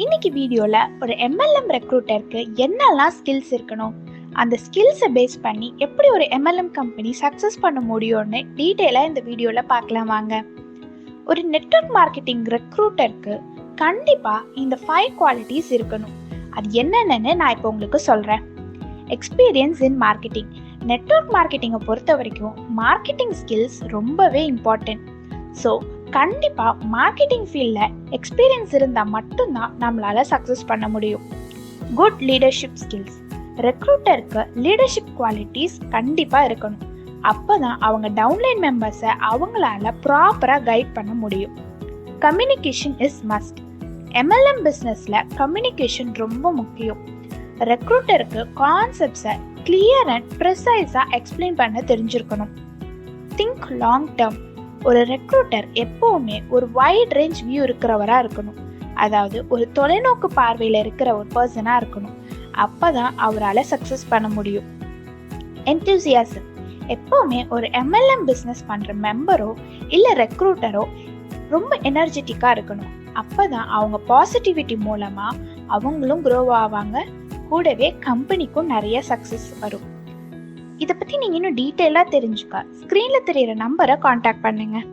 இன்னைக்கு வீடியோல ஒரு எம்எல்எம் ரெக்ரூட்டருக்கு என்னெல்லாம் ஸ்கில்ஸ் இருக்கணும்? அந்த ஸ்கில்ஸை பேஸ் பண்ணி எப்படி ஒரு எம்எல்எம் கம்பெனி சக்ஸஸ் பண்ண முடியும்னு டீட்டெயிலாக இந்த வீடியோவில் பார்க்கலாம் வாங்க. ஒரு நெட்வொர்க் மார்க்கெட்டிங் ரெக்ரூட்டருக்கு கண்டிப்பாக இந்த ஃபைவ் குவாலிட்டிஸ் இருக்கணும். அது என்னென்னு நான் இப்போ உங்களுக்கு சொல்கிறேன் எக்ஸ்பீரியன்ஸ் இன் மார்க்கெட்டிங் நெட்வொர்க் மார்க்கெட்டிங்கை பொறுத்த வரைக்கும் மார்க்கெட்டிங் ஸ்கில்ஸ் ரொம்பவே இம்பார்ட்டன்ட் ஸோ கண்டிப்பாக மார்க்கெட்டிங் ஃபீல்டில் எக்ஸ்பீரியன்ஸ் இருந்தால் மட்டும்தான் நம்மளால் சக்ஸஸ் பண்ண முடியும். குட் லீடர்ஷிப் ஸ்கில்ஸ் ரெக்ரூட்டருக்கு லீடர்ஷிப் குவாலிட்டிஸ் கண்டிப்பாக இருக்கணும். அப்போ தான் அவங்க டவுன்லைன் மெம்பர்ஸை அவங்களால ப்ராப்பராக கைட் பண்ண முடியும். கம்யூனிகேஷன் இஸ் மஸ்ட் எம்எல்எம் பிஸ்னஸில் கம்யூனிகேஷன் ரொம்ப முக்கியம். ரெக்ரூட்டருக்கு கான்செப்ட்ஸை கிளியர் அண்ட் ப்ரிசைஸாக எக்ஸ்பிளைன் பண்ண தெரிஞ்சிருக்கணும். திங்க் லாங் டேர்ம் ஒரு ரெக்ரூட்டர் எப்பவுமே ஒரு வைட் ரேஞ்ச் வியூ இருக்கிறவராக இருக்கணும். அதாவது ஒரு தொலைநோக்கு பார்வையில் இருக்கிற ஒரு பர்சனாக இருக்கணும். அப்போ தான் அவரால் சக்ஸஸ் பண்ண முடியும். என்தூசியாசம் எப்போவுமே ஒரு எம்எல்எம் பிஸ்னஸ் பண்ணுற மெம்பரோ இல்லை ரெக்ரூட்டரோ ரொம்ப எனர்ஜெட்டிக்காக இருக்கணும். அப்போ தான் அவங்க பாசிட்டிவிட்டி மூலமாக அவங்களும் க்ரோ ஆவாங்க. கூடவே கம்பெனிக்கும் நிறைய சக்ஸஸ் வரும். இதை பற்றி நீங்கள் இன்னும் டீட்டெயிலாக தெரிஞ்சுக்க. ஸ்க்ரீனில் தெரிகிற நம்பரை காண்டாக்ட் பண்ணுங்கள்